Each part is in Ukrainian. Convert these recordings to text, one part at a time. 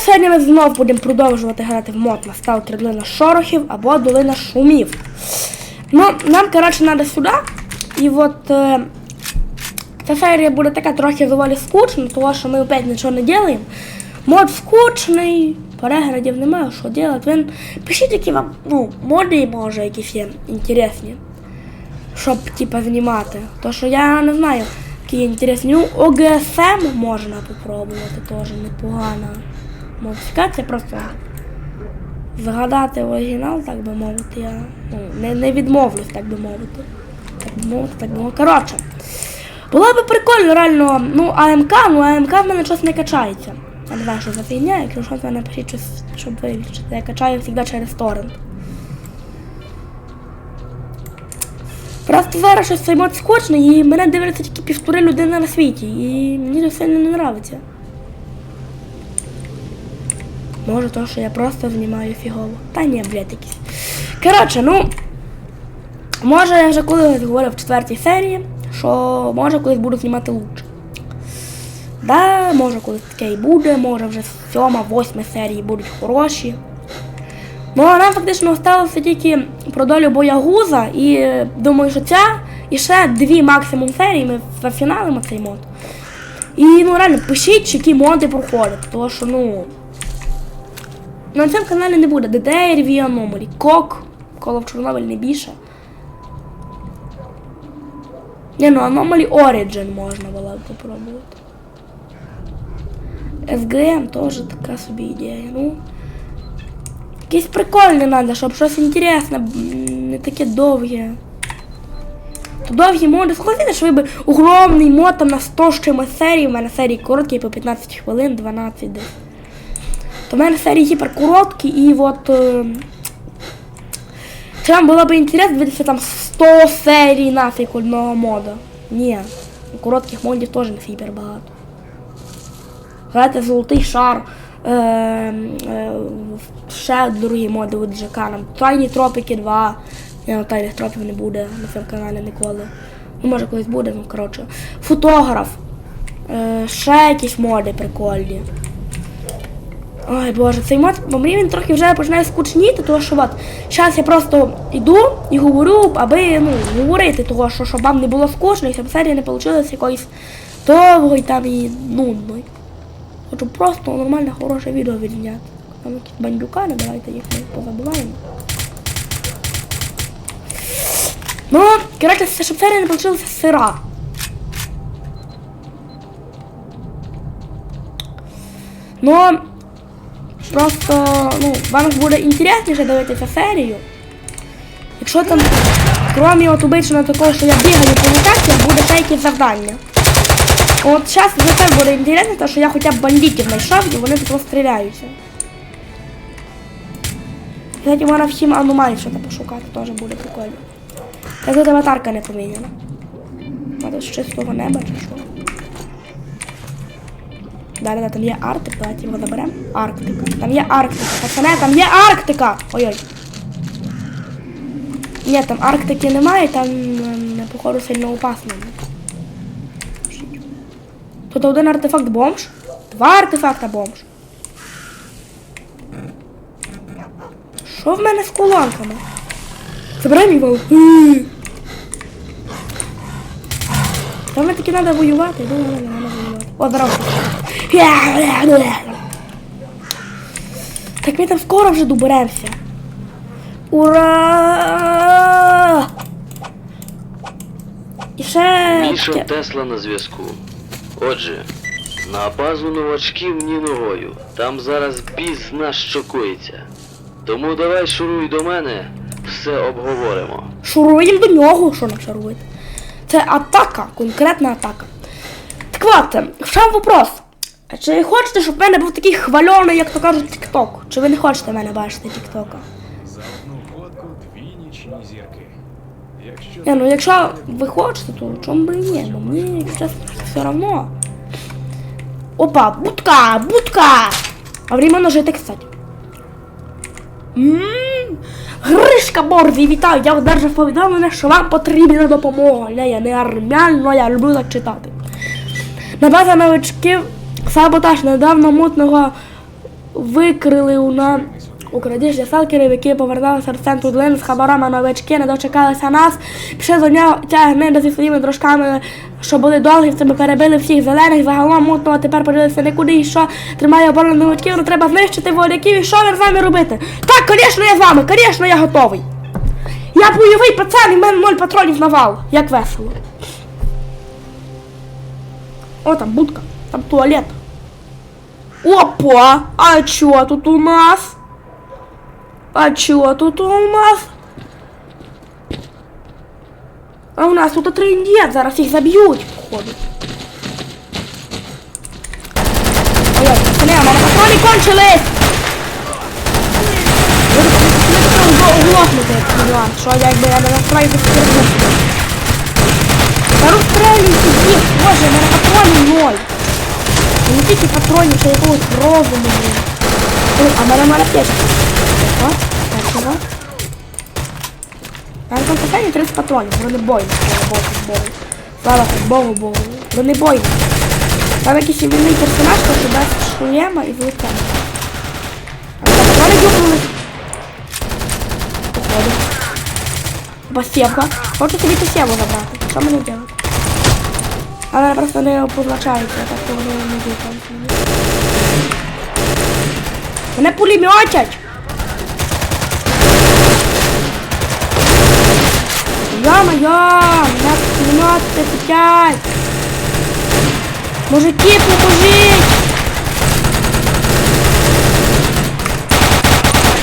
сьогодні ми знов будемо продовжувати грати в мод на сталкер Долина Шорохів або Долина Шумів. Ну, нам, коротше, треба сюди. І от е, ця серія буде така трохи доволі скучна, тому що ми опять нічого не робимо. Мод скучний, переглядів немає, що робити. Він пишіть, які вам ну, моди, може, якісь є інтересні, щоб типа знімати. То що я не знаю, які інтересні. Ну, ОГСМ можна попробувати, теж непогана модифікація, просто згадати оригінал, так би мовити, я ну, не, не відмовлюсь, так би мовити. Так би мовити, так би мовити. Коротше. Було б прикольно, реально, ну, АМК, ну АМК в мене щось не качається. Я не знаю, що за фігня, якщо щось мене пишіть щось, щоб вилічити. Я качаю завжди через торрент. Просто зараз щось цей мод і мене дивляться тільки півтори людини на світі. І мені це сильно не подобається. Може, то, що я просто знімаю фігово. Та ні, блядь, якісь. Коротше, ну. Може, я вже колись говорив в четвертій серії, що може колись буду знімати лучше. Да, може колись таке і буде, може вже сьома, восьма серії будуть хороші. Ну, а нам фактично залишилося тільки про долю боягуза, і думаю, що ця і ще дві максимум серії ми зафіналимо цей мод. І ну реально пишіть, які моди проходять, тому що ну. На цьому каналі не буде V Anomaly, Кок, коло в Чорнобиль не більше. Ні, ну Anomaly Origin можна було б попробувати. SGM теж така собі ідея. Ну. Якісь прикольні треба, щоб щось інтересне, не таке довге. То довгі моди, схотіте, що ви би огромний мод там на 100 з чимось серій, у мене серії короткі по 15 хвилин, 12 десь. То в мене серії гіперкороткі і от. Е, чи вам було б інтересно дивитися там 100 серій нафіг одного мода? Ні. Коротких модів теж не супер багато. Грайте золотий шар. Е, е, ще другі моди від. Нам Тайні Тропіки 2. Ні, ну, тайних тропів не буде на цьому каналі ніколи. Ну, може колись буде, ну коротше. Фотограф. Е, ще якісь моди прикольні. Ой боже, цей мод, бо мені він трохи вже починає скучніти, тому що от, зараз я просто йду і говорю, аби ну, говорити, того, що щоб вам не було скучно, і щоб серія не вийшла якоїсь довгої там і нудної. Хочу просто нормальне, хороше відео відзняти. Там якісь бандюкани, давайте їх ми позабуваємо. Ну, коротше, щоб серія не вийшла сира. Ну, просто, ну, вам буде інтересніше дивитися серію. Якщо там, крім от обичного такого, що я бігаю по локаціях, буде ще якісь завдання. От зараз за це буде інтересно, тому що я хоча б бандитів знайшов і вони тут розстріляються. Кстати, можна всім аномалій щось пошукати, теж буде прикольно. Та тут аватарка не поміняна. Треба з чистого неба чи що. Далі, там є Арктика, давайте його заберемо. Арктика. Там є Арктика. Пацани, там є Арктика! Ой-ой. Ні, там Арктики немає, там ем, походу сильно опасно. Тут один артефакт бомж. Два артефакта бомж. Що в мене з куланками? Забирай мій вал. Там мені таки треба воювати, думаю, не треба воювати. О, здорово. Так ми там скоро вже доберемося. Ура! І ще... Мішо Тесла на зв'язку. Отже, на базу новачків ні ногою. Там зараз біс нас шокується. Тому давай шуруй до мене, все обговоримо. Шуруємо до нього, що нам шарувати. Це атака, конкретна атака. Так от, ще вопрос. Чи хочете, щоб в мене був такий хвальоний, як то кажуть, TikTok? Чи ви не хочете мене бачити тіктока? За одну фотку дві нічні зірки. Якщо Ні, ну якщо ви хочете, то чому би і ні? Ну мені якщо чесно, все одно. Опа, будка, будка! А временно жити, кстати. Ммм, Гришка Борзі, вітаю! Я одержав повідомлення, що вам потрібна допомога. Не, я не армян, я люблю так читати. На базі новичків саботаж недавно мутного викрили у на у крадіжці сталкерів, які поверталися в центру долини з хабарами новички, не дочекалися нас. Пішли нього ця зі своїми дружками, що були довгівцями, перебили всіх зелених, загалом мутного, тепер поділися нікуди і що тримає оборону новичків, ну треба знищити вояків і що ви з нами робити? Так, звісно, я з вами, звісно, я готовий. Я бойовий пацан і в мене ноль патронів на вал. Як весело. О, там будка, там туалет. Опа! А чё тут у нас? А чё тут у нас? А у нас тут трендец, зараз їх заб'ють, походу. Ой, пацани, а кончились! Углохнути, що якби я не настрою без Та розстрелюйте їх, боже, в мене ноль. Не тільки патронів, ще якогось розуму. блін. А мене мала аптечка. Ого, першого. А на касані 30 патронів, бронебойні, слава Богу, Богу. Слава Богу, Богу. Бронебойні. Там якийсь іменний персонаж, який дасть шлема і злетає. А це патрони дюкнули. Походу. Басівка. Хочу собі ту сєву забрати. Що мені робити? Але просто не позначається, так що вони не дивляться. Мене пулеметять! Йо-моё! Мене пулемети сидять! Мужики, поможіть!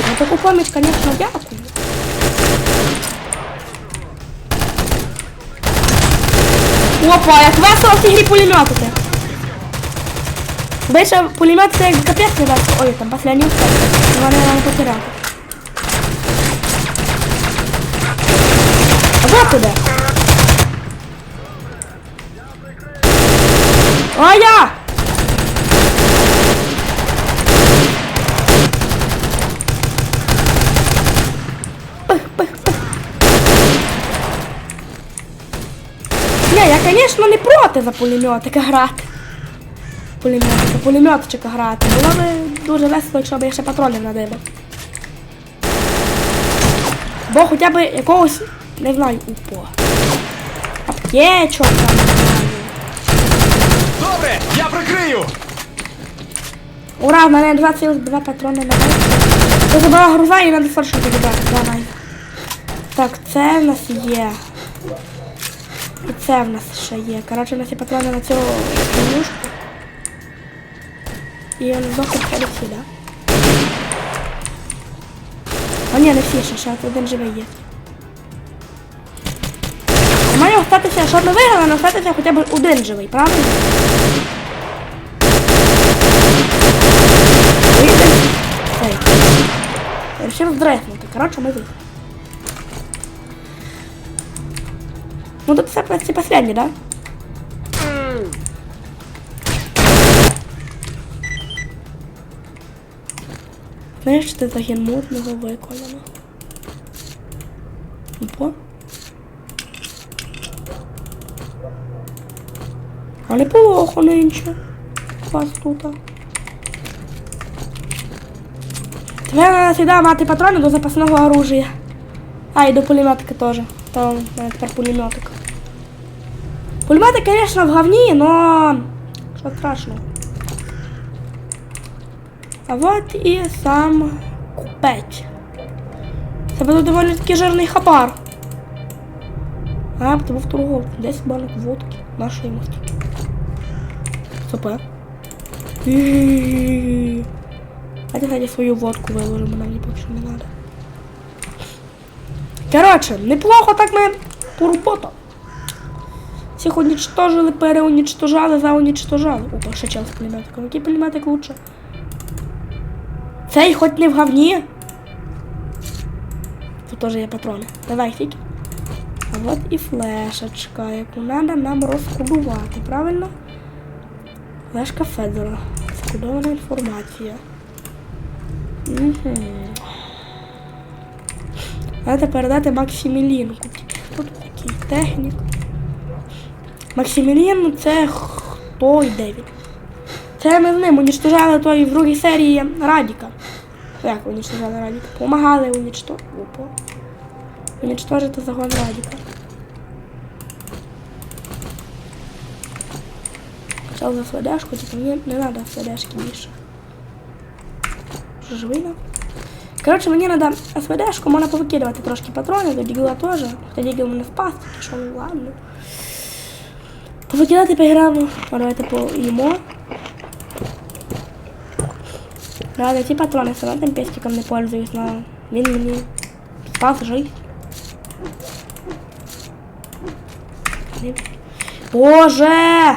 За таку поміч, конечно, дякую. Опа, як весело в цій грі пулеметити. Більше пулемет це як капець не весело. Ой, там встав. Вони нам потеряти. Вот туди. А я! Пих, звісно, не проти за пулеметика грати. Пулеметика, пулеметчика грати. Було б дуже весело, якщо б я ще патронів надибав. Бо хоча б якогось, не знаю, упо. Аптечок там. Добре, я прикрию! Ура, в мене 22 патрони на. Це забрала груза і надо фаршу підібрати. Давай. Так, це в нас є. Це в нас ще є. Коротше, у нас є патрони на цю конюшку. І він здохне всі, да? А ні, не всі ще, ще один живий є. Має остатися, щоб ми виграли, але остатися хоча б один живий, правильно? Вийде. Цей. Рішив здрехнути. Коротше, ми вийшли. Ну тут все почти последний, да? Знаєш, ти загін мутного виконано. Опа. А неплохо нинче. Вас тут. Тебе надо всегда мати патрони до запасного оружия. А, і до пулеметика теж. Там мене тепер пулеметик. Пулеметик, конечно, в говні, но... Що страшного. А вот і сам купець. Це буде доволі таки жирний хабар. А, це був торгов. 10 банок водки. Нашої. Супер. А давайте свою водку виложимо, нам не більше не надо. Короче, неплохо так ми поработали. Всіх уничтожили, переуничтожали, зауничтожали. Опа, ще чел з пулеметиком. Який пулеметик лучше? Цей хоч не в говні. Тут теж є патрони. Давай, фіки. А от і флешечка, яку треба нам розкодувати, правильно? Флешка Федора. Скодована інформація. Угу. Треба передати Максимілінку. Тут такий технік? Максимілін це хто і де він? Це ми з ним уничтожали той в другій серії Радіка. Як уничтожали Радіка? Помагали уничтожити. Опа. Уничтожити загон Радіка. Почав за СВДшку, типу мені не треба СВДшки більше. Живий на? Коротше, мені треба СВДшку, можна повикидувати трошки патронів, до Дігла теж. Хоча Дігл мене спас, тільки що ну ладно. Повикидати програму. Давайте поїмо. Правда, ці патрони все одно тим пестиком не пользуюсь, но він мені спас жизнь. Не- Боже!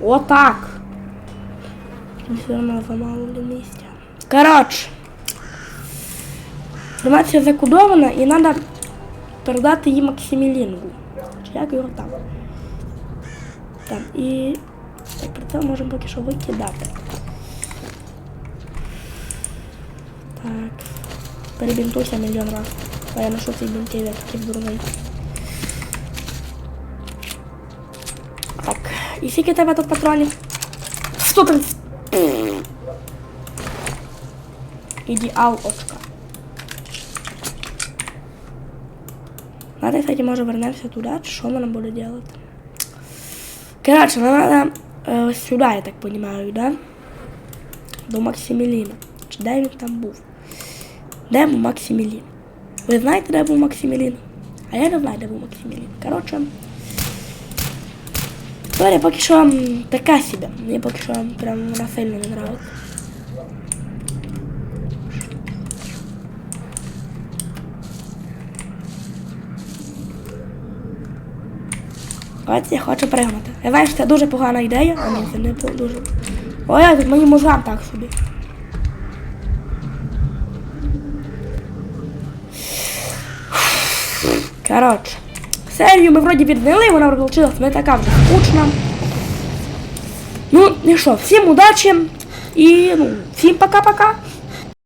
Отак. Все равно замало для місця. Коротше. Інформація закодована і треба передати її Максимілінгу. Чи як його там? Там. І так, про це можемо поки що викидати. Так. Перебінтуйся мільйон раз. А я ношу цей бінтів, я такий дурний. Так, і скільки тебе тут патронів? 130. Ідеал очка. Надо, кстати, може вернемося туди, чи що вона буде делать? Короче, нам надо э, сюда, я так понимаю, да? До Максиміліна. Чи де він там був? Де був Максимілін? Ви знаєте, де був Максимілін? А я не знаю, де був Максимілін. Короче, історія поки що така себе. Мені поки що прям вона не нравится. Ось я хочу пригнути. Я знаю, що це дуже погана ідея, а ні, це не дуже. Ой, я тут мені мозгам так собі. Коротше. Серію ми вроді відняли, вона вийшла не така вже скучна. Ну, і що, всім удачі і ну, всім пока-пока.